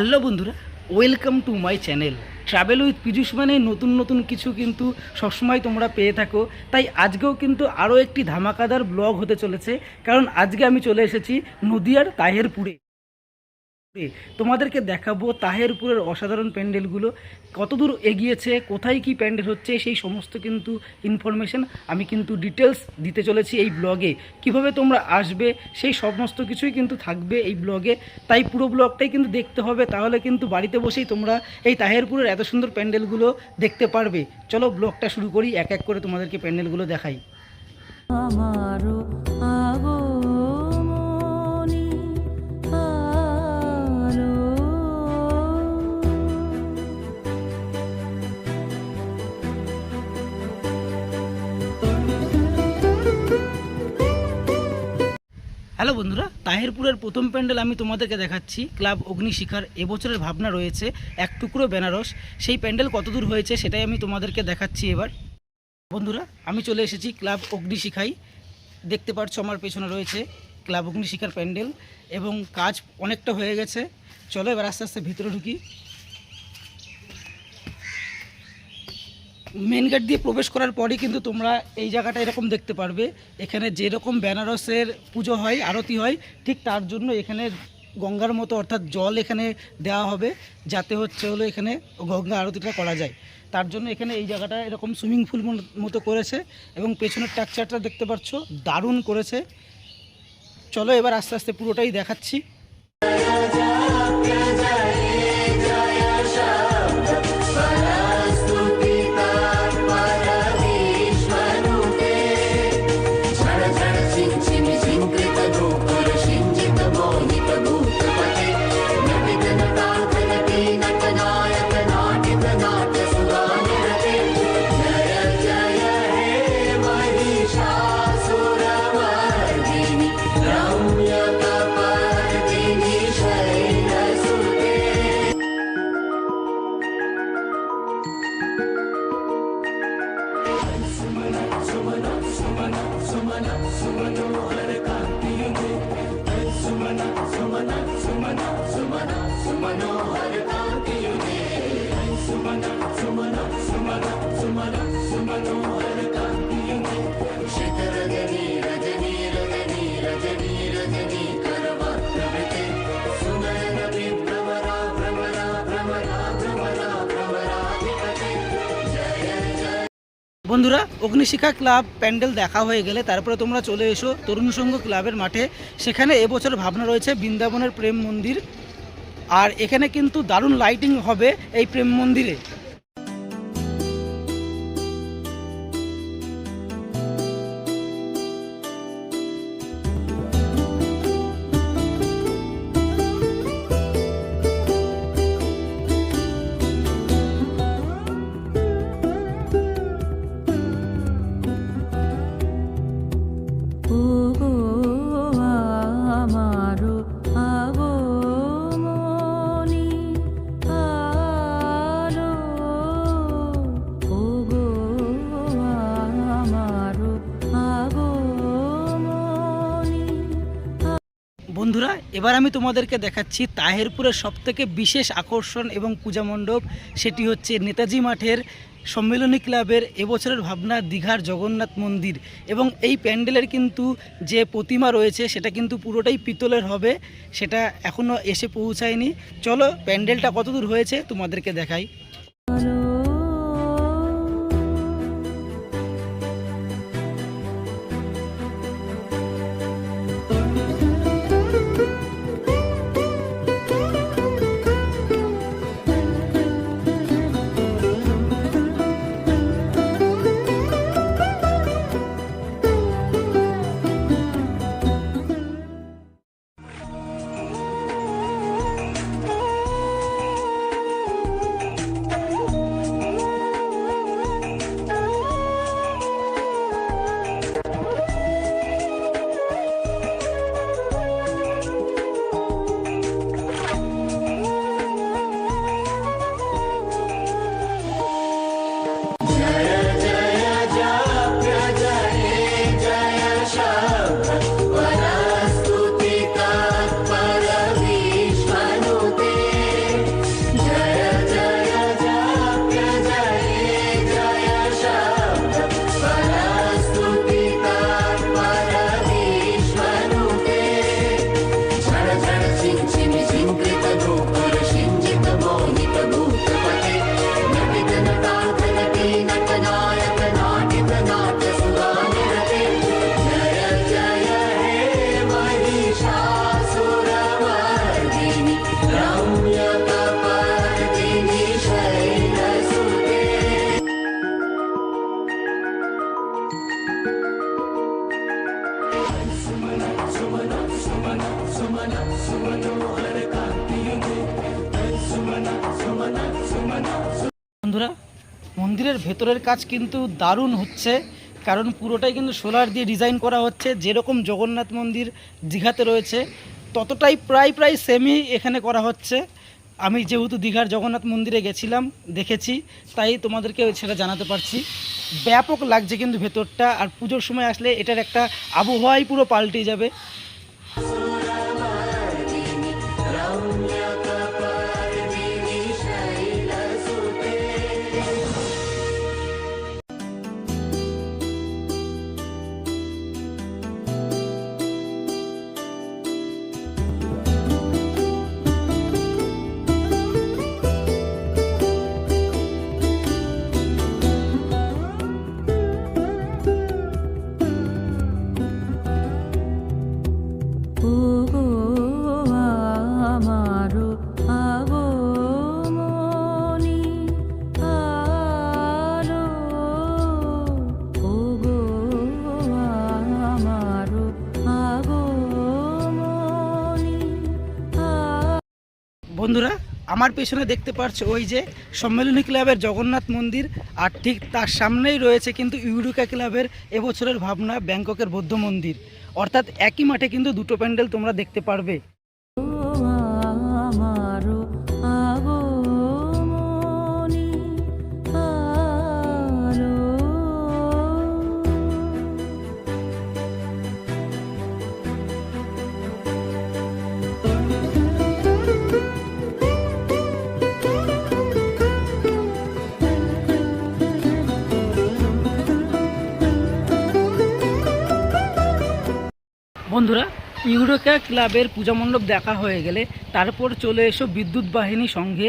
Hello বন্ধুরা, welcome to my channel. Travel with Piyush মানে নতুন নতুন কিছু কিন্তু সবসময় তোমরা পেয়ে থাকো। তাই আজকেও কিন্তু আরও একটি ধামাকাদার ব্লগ হতে চলেছে, কারণ আজকে আমি চলে এসেছি নদিয়ার তাহেরপুরে তোমাদেরকে দেখাবো তাহেরপুরের অসাধারণ প্যান্ডেলগুলো। কতদূর এগিয়েছে, কোথায় কি প্যান্ডেল হচ্ছে, সেই সমস্ত কিন্তু ইনফরমেশন আমি কিন্তু ডিটেলস দিতে চলেছি এই ব্লগে কীভাবে তোমরা আসবে, সেই সমস্ত কিছুই কিন্তু থাকবে এই ব্লগে তাই পুরো ব্লগটাই কিন্তু দেখতে হবে, তাহলে কিন্তু বাড়িতে বসেই তোমরা এই তাহেরপুরের এত সুন্দর প্যান্ডেলগুলো দেখতে পারবে। চলো ব্লগটা শুরু করি, এক এক করে তোমাদেরকে প্যান্ডেলগুলো দেখাই। আমারও হ্যালো বন্ধুরা, তাহেরপুরের প্রথম প্যান্ডেল আমি তোমাদেরকে দেখাচ্ছি। ক্লাব অগ্নিশিখার এবছরের ভাবনা রয়েছে, এক টুকরো বেনারস। সেই প্যান্ডেল কতদূর হয়েছে সেটাই আমি তোমাদেরকে দেখাচ্ছি এবার। বন্ধুরা, আমি চলে এসেছি ক্লাব অগ্নিশিখাই দেখতে পাচ্ছ আমার পেছনে রয়েছে ক্লাব অগ্নিশিখার প্যান্ডেল এবং কাজ অনেকটা হয়ে গেছে। চলো এবার আস্তে আস্তে ভিতরে ঢুকি। মেন গেট দিয়ে প্রবেশ করার পরই কিন্তু তোমরা এই জায়গাটা এরকম দেখতে পারবে। এখানে যেরকম বেনারসের পুজো হয়, আরতি হয়, ঠিক তার জন্য এখানে গঙ্গার মতো অর্থাৎ জল এখানে দেওয়া হবে, যাতে হচ্ছে হলো এখানে গঙ্গা আরতিটা করা যায়। তার জন্য এখানে এই জায়গাটা এরকম সুইমিং পুল মতো করেছে এবং পেছনের টাকচারটা দেখতে পাচ্ছ, দারুণ করেছে। চলো এবার আস্তে আস্তে পুরোটাই দেখাচ্ছি। सुमना सुमना सुमना सुमना सुमनोहर বন্ধুরা, অগ্নিশিখা ক্লাব প্যান্ডেল দেখা হয়ে গেলে তারপরে তোমরা চলে এসো তরুণ সংঘ ক্লাবের মাঠে। সেখানে এবছর ভাবনা রয়েছে বৃন্দাবনের প্রেম মন্দির। আর এখানে কিন্তু দারুণ লাইটিং হবে এই প্রেম মন্দিরে। বন্ধুরা, এবার আমি তোমাদেরকে দেখাচ্ছি তাহেরপুরের সবথেকে বিশেষ আকর্ষণ এবং পূজা মণ্ডপ। সেটি হচ্ছে নেতাজি মাঠের সম্মেলনী ক্লাবের এবছরের ভাবনা দীঘার জগন্নাথ মন্দির। এবং এই প্যান্ডেলের কিন্তু যে প্রতিমা রয়েছে, সেটা কিন্তু পুরোটাই পিতলের হবে। সেটা এখনও এসে পৌঁছায়নি। চলো, প্যান্ডেলটা কতদূর হয়েছে তোমাদেরকে দেখাই। বন্ধুরা, মন্দিরের ভেতরের কাজ কিন্তু দারুণ হচ্ছে, কারণ পুরোটাই কিন্তু সোলার দিয়ে ডিজাইন করা হচ্ছে, যেরকম জগন্নাথ মন্দির দীঘাতে রয়েছে, ততটাই প্রায় প্রায় সেমই এখানে করা হচ্ছে। আমি যেহেতু দীঘার জগন্নাথ মন্দিরে গেছিলাম, দেখেছি, তাই তোমাদেরকে সেটা জানাতে পারছি। ব্যাপক লাগছে কিন্তু ভেতরটা, আর পুজোর সময় আসলে এটার একটা আবহাওয়াই পুরো পাল্টে যাবে। love. বন্ধুরা, আমার পেছনে দেখতে পাচ্ছ ওই যে সম্মেলনী ক্লাবের জগন্নাথ মন্দির, আর ঠিক তার সামনেই রয়েছে কিন্তু ইউরুকা ক্লাবের এবছরের ভাবনা ব্যাংককের বৌদ্ধ মন্দির। অর্থাৎ একই মাঠে কিন্তু দুটো প্যান্ডেল তোমরা দেখতে পারবে। বন্ধুরা, ইউরোকা ক্লাবের পূজা মণ্ডপ দেখা হয়ে গেলে তারপর চলে এসো বিদ্যুৎ বাহিনী সঙ্গে।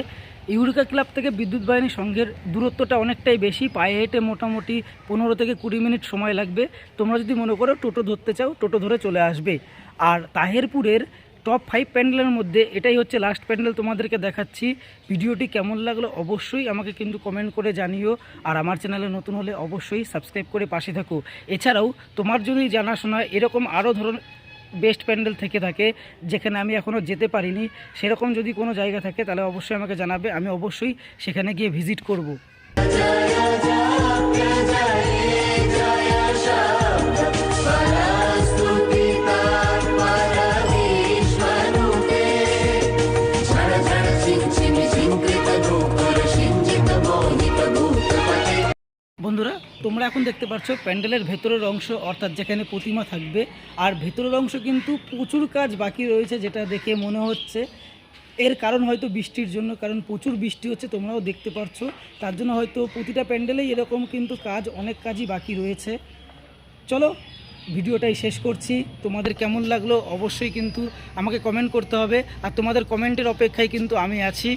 ইউরোকা ক্লাব থেকে বিদ্যুৎ বাহিনী সংঘের দূরত্বটা অনেকটাই বেশি, পায়ে হেঁটে মোটামুটি পনেরো থেকে কুড়ি মিনিট সময় লাগবে। তোমরা যদি মনে করো টোটো ধরতে চাও, টোটো ধরে চলে আসবে। আর তাহেরপুরের টপ ফাইভ প্যান্ডেলের মধ্যে এটাই হচ্ছে লাস্ট প্যান্ডেল তোমাদেরকে দেখাচ্ছি। ভিডিওটি কেমন লাগল অবশ্যই আমাকে কিন্তু কমেন্ট করে জানিও। আর আমার চ্যানেলে নতুন হলে অবশ্যই সাবস্ক্রাইব করে পাশে থাকো। এছাড়াও তোমার জন্যই জানাশোনা এরকম আরও ধরুন বেস্ট প্যান্ডেল থেকে থাকে, যেখানে আমি এখনও যেতে পারিনি। সেরকম যদি কোনো জায়গা থাকে, তাহলে অবশ্যই আমাকে জানাবে। আমি অবশ্যই সেখানে গিয়ে ভিজিট করব। বন্ধুরা, তোমরা এখন দেখতে পাচ্ছ প্যান্ডেলের ভেতরের অংশ, অর্থাৎ যেখানে প্রতিমা থাকবে। আর ভেতরের অংশ কিন্তু প্রচুর কাজ বাকি রয়েছে, যেটা দেখে মনে হচ্ছে। এর কারণ হয়তো বৃষ্টির জন্য, কারণ প্রচুর বৃষ্টি হচ্ছে, তোমরাও দেখতে পাচ্ছ। তার জন্য হয়তো প্রতিটা প্যান্ডেলেই এরকম কিন্তু কাজ, অনেক কাজই বাকি রয়েছে। চলো, ভিডিওটাই শেষ করছি। তোমাদের কেমন লাগল? অবশ্যই কিন্তু আমাকে কমেন্ট করতে হবে। আর তোমাদের কমেন্টের অপেক্ষায় কিন্তু আমি আছি।